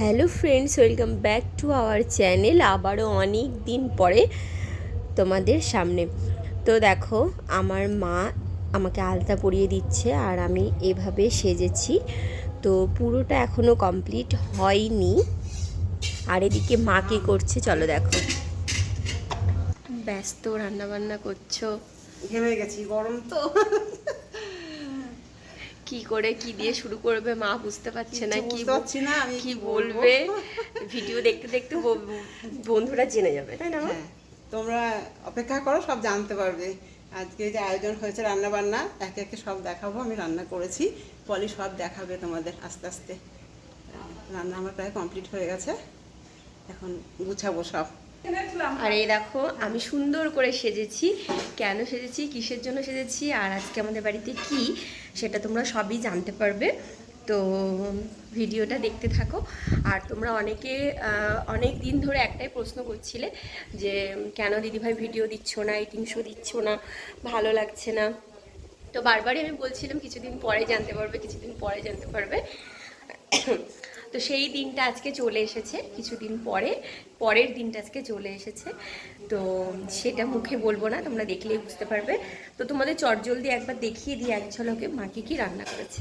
Hello friends, welcome back to our channel. আবারও অনেক দিন পরে তোমাদের সামনে। তো দেখো, আমার মা আমাকে আলতা পরিয়ে দিচ্ছে আর আমি এভাবে সেজেছি। তো পুরোটা এখনও কমপ্লিট হয়নি। আর এদিকে মা কী করছে চলো দেখো। ব্যস্ত রান্নাবান্না করছ। ঘেমে গেছি, গরম তো। কি করে কি দিয়ে শুরু করবে মা বুঝতে পারছে না কি পারছি না, আমি কি বলবে? ভিডিও দেখতে দেখতে বন্ধুরা জেনে যাবে তাই না হ্যাঁ তোমরা অপেক্ষা করো সব জানতে পারবে। আজকে যে আয়োজন হয়েছে রান্না বান্না একে একে সব দেখাবো আমি রান্না করেছি পলি সব দেখাবে তোমাদের আস্তে আস্তে। রান্না আমার প্রায় কমপ্লিট হয়ে গেছে এখন গুছাবো সব। আর এই দেখো, আমি সুন্দর করে সেজেছি। কেন সেজেছি? কিসের জন্য সেজেছি? আর আজকে আমাদের বাড়িতে কি? সেটা তোমরা সবই জানতে পারবে। তো ভিডিওটা দেখতে থাকো। আর তোমরা অনেকে অনেক দিন ধরে একটাই প্রশ্ন করছিলে যে, কেন দিদিভাই ভিডিও দিচ্ছ না, এটিং শো দিচ্ছ না? ভালো লাগছে না? তো বারবারই আমি বলছিলাম, কিছুদিন পরে জানতে পারবে, কিছুদিন পরে জানতে পারবে। তো সেই দিনটা আজকে চলে এসেছে, কিছুদিন পরে, পরের দিনটা আজকে চলে এসেছে। তো সেটা মুখে বলব না, তোমরা দেখলেই বুঝতে পারবে। তো তোমাদের চটজলদি একবার দেখিয়ে দিই, এক ঝলকে মাকে কি রান্না করেছে।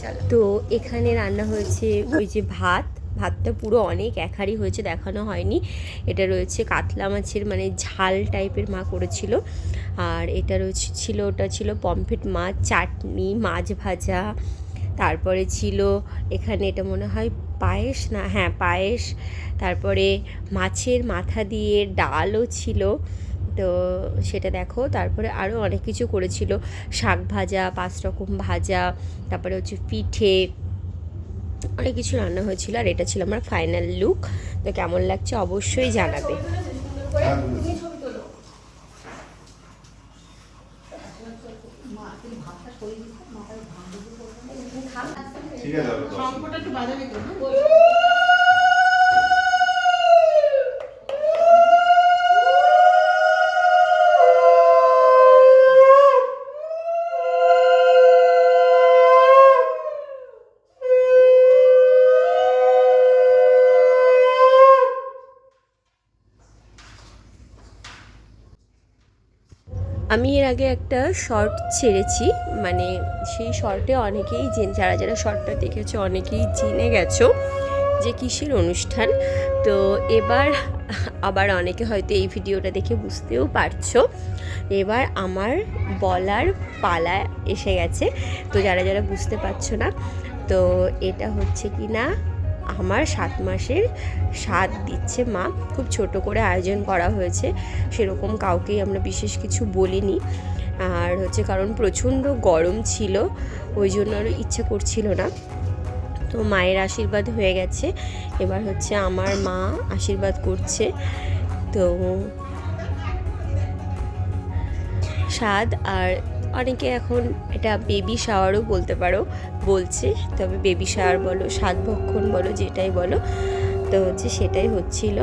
চলো। তো এখানে রান্না হয়েছে ওই যে ভাত, ভাতটা পুরো অনেক একারি হয়েছে, দেখানো হয়নি। এটা রয়েছে কাতলা মাছের মানে ঝাল টাইপের মা করেছিল। আর এটা রয়েছে ছিল, ওটা ছিল পমফ্রেট মাছ, চাটনি, মাছ ভাজা। তারপরে ছিল, এখানে এটা মনে হয় পায়েস না হ্যাঁ পায়েস, তারপরে মাছের মাথা দিয়ে ডালও ছিল, তো সেটা দেখো, তারপরে আরও অনেক কিছু করেছিল, শাক ভাজা, পাঁচ রকম ভাজা, তারপরে হচ্ছে পিঠে, অনেক কিছু রান্না হয়েছিল, আর এটা ছিল আমার ফাইনাল লুক তো কেমন লাগছে অবশ্যই জানাবে। Yeah. আমি এর আগে একটা শর্ট ছেড়েছি মানে সেই শর্টে অনেকেই জেনে, যারা যারা শর্টটা দেখেছ অনেকেই জেনে গেছো যে কিসের অনুষ্ঠান। তো এবার আবার অনেকে হয়তো এই ভিডিওটা দেখে বুঝতেও পারছ। এবার আমার বলার পালা এসে গেছে। তো যারা যারা বুঝতে পারছ না, তো এটা হচ্ছে কি না আমার সাত মাসের স্বাদ দিচ্ছে মা। খুব ছোট করে আয়োজন করা হয়েছে। সেরকম কাউকেই আমরা বিশেষ কিছু বলিনি। আর হচ্ছে কারণ প্রচণ্ড গরম ছিল, ওই জন্য আরও ইচ্ছে করছিল না। তো মায়ের আশীর্বাদ হয়ে গেছে। এবার হচ্ছে আমার মা আশীর্বাদ করছে। তো স্বাদ আর অনেকে এখন এটা বেবি শাওয়ারও বলতে পারো। বলছে, তবে বেবি শাওয়ার বলো, সাত ভক্ষণ বলো, যেটাই বলো, তো হচ্ছে সেটাই হচ্ছিল।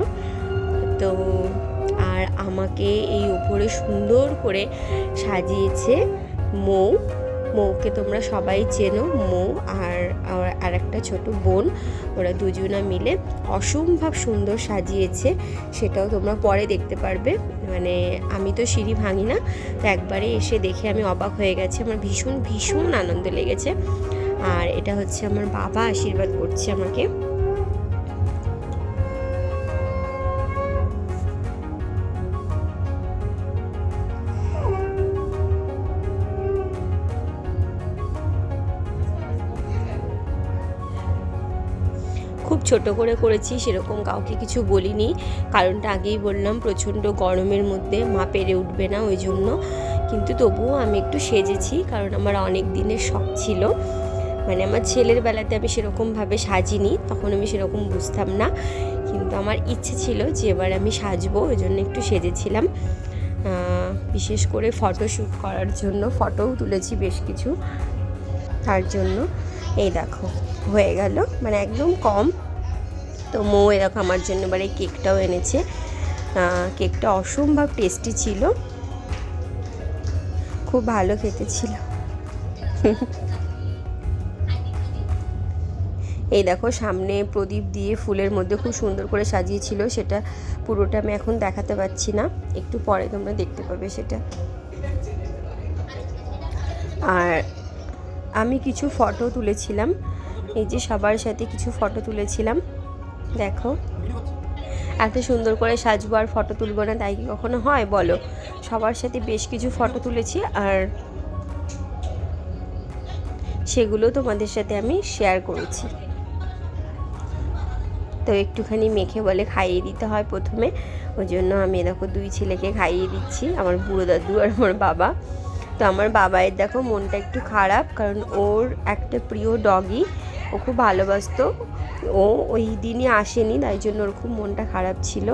তো আর আমাকে এই ওপরে সুন্দর করে সাজিয়েছে মৌ। মৌকে তোমরা সবাই চেনো, মৌ আর আর- একটা ছোট বোন, ওরা দুজনা মিলে অসম্ভব সুন্দর সাজিয়েছে, সেটাও তোমরা পরে দেখতে পারবে। মানে আমি তো সিঁড়ি ভাঙি না, তো একবারে এসে দেখে আমি অবাক হয়ে গেছি, আমার ভীষণ ভীষণ আনন্দ লেগেছে। আর এটা হচ্ছে আমার বাবা আশীর্বাদ করছে আমাকে। ছোট করে করেছি, সেরকম কাউকে কিছু বলিনি। কারণটা আগেই বললাম, প্রচণ্ড গরমের মধ্যে মা পেরে উঠবে না ওই জন্য। কিন্তু তবুও আমি একটু সেজেছি, কারণ আমার অনেক দিনের শখ ছিল। মানে আমার ছেলের বেলাতে আমি সেরকমভাবে সাজিনি, তখন আমি সেরকম বুঝতাম না। কিন্তু আমার ইচ্ছে ছিল যে এবার আমি সাজবো, ওই জন্য একটু সেজেছিলাম। বিশেষ করে ফটোশ্যুট করার জন্য ফটোও তুলেছি বেশ কিছু। তার জন্য, এই দেখো, হয়ে গেল। মানে একদম কম। তো মৌ এরকম আমার জন্য এবারে কেকটাও এনেছে। কেকটা অসম্ভব টেস্টি ছিল। খুব ভালো খেতে ছিল। এই দেখো সামনে প্রদীপ দিয়ে ফুলের মধ্যে খুব সুন্দর করে সাজিয়েছিল। সেটা পুরোটা আমি এখন দেখাতে পাচ্ছি না। একটু পরে তোমরা দেখতে পাবে সেটা। আর আমি কিছু ফটো তুলেছিলাম। এই যে সবার সাথে কিছু ফটো তুলেছিলাম। দেখো। এত সুন্দর করে সাজবো আর ফটো তুলবো না, তাই কি কখনো হয় বলো? সবার সাথে বেশ কিছু ফটো তুলেছি আর সেগুলো তোমাদের সাথে আমি শেয়ার করেছি। তো একটুখানি মেখে বলে খাইয়ে দিতে হয় প্রথমে। ওই জন্য আমি দেখো দুই ছেলেকে খাইয়ে দিচ্ছি, আমার বুড়ো দাদু আর আমার বাবা। তো আমার বাবায়ের দেখো মনটা একটু খারাপ, কারণ ওর একটা প্রিয় ডগি ও খুব ভালোবাসত। ও ওই দিনই আসেনি তাই জন্য ওর খুব মনটা খারাপ ছিল।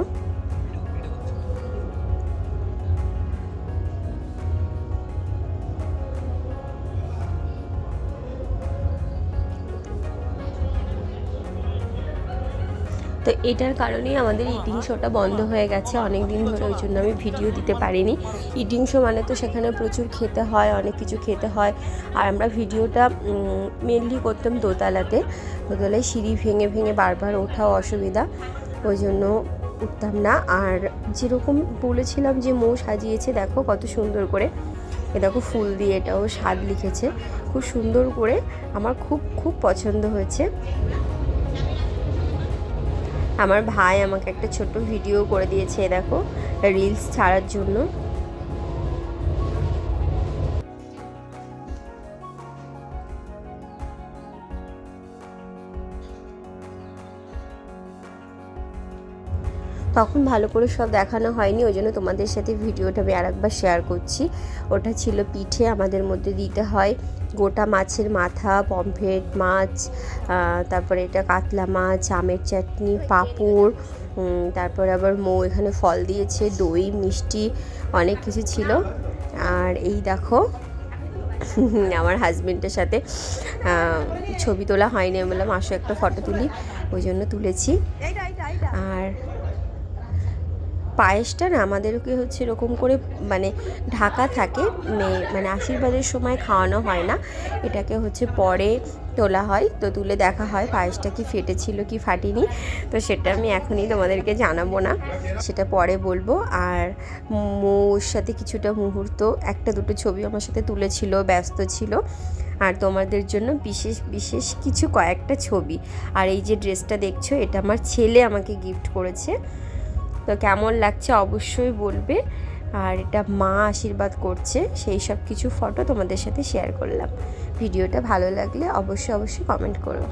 তো এটার কারণেই আমাদের ইটিং শোটা বন্ধ হয়ে গেছে অনেক দিন ধরে, ওই জন্য আমি ভিডিও দিতে পারিনি। ইটিং শো মানে তো সেখানে প্রচুর খেতে হয়, অনেক কিছু খেতে হয়। আর আমরা ভিডিওটা মেনলি করতাম দোতলাতে। দোতলায় সিঁড়ি ভেঙে ভেঙে বারবার ওঠাও অসুবিধা, ওই জন্য উঠতাম না। আর যেরকম বলেছিলাম যে মৌ সাজিয়েছে, দেখো কত সুন্দর করে। এ দেখো ফুল দিয়ে এটাও স্বাদ লিখেছে। খুব সুন্দর করে, আমার খুব খুব পছন্দ হয়েছে। আমার ভাই আমাকে একটা ছোট্ট ভিডিও করে দিয়েছে দেখো রিলস ছাড়ার জন্য। তখন ভালো করে সব দেখানো হয়নি, ওই জন্য তোমাদের সাথে ভিডিওটা আমি আরেকবার শেয়ার করছি। ওটা ছিল পিঠে, আমাদের মধ্যে দিতে হয় গোটা মাছের মাথা, পমফ্রেট মাছ তারপরে এটা কাতলা মাছ, আমের চাটনি, পাঁপড় তারপরে আবার মৌ, এখানে ফল দিয়েছে, দই, মিষ্টি, অনেক কিছু ছিল। আর এই দেখো, আমার হাজব্যান্ডের সাথে ছবি তোলা হয়নি বললাম, আসো একটা ফটো তুলি, ওই জন্য তুলেছি। আর পায়েসটা না আমাদেরকে হচ্ছে এরকম করে মানে ঢাকা থাকে মানে আশীর্বাদের সময় খাওয়ানো হয় না। এটাকে হচ্ছে পরে তোলা হয়, তো তুলে দেখা হয় পায়েসটা কি ফেটেছিল, কি ফাটিনি। তো সেটা আমি এখনই তোমাদেরকে জানাব না, সেটা পরে বলব। আর মৌর সাথে কিছুটা মুহূর্ত, একটা দুটো ছবি আমার সাথে তুলেছিল, ব্যস্ত ছিল। আর তোমাদের জন্য বিশেষ বিশেষ কিছু কয়েকটা ছবি। আর এই যে ড্রেসটা দেখছ, এটা আমার ছেলে আমাকে গিফট করেছে। তো কেমন লাগছে অবশ্যই বলবে। আর এটা মা আশীর্বাদ করছে, সেই সব কিছু ফটো তোমাদের সাথে শেয়ার করলাম। ভিডিওটা ভালো লাগলে অবশ্যই অবশ্যই কমেন্ট করো।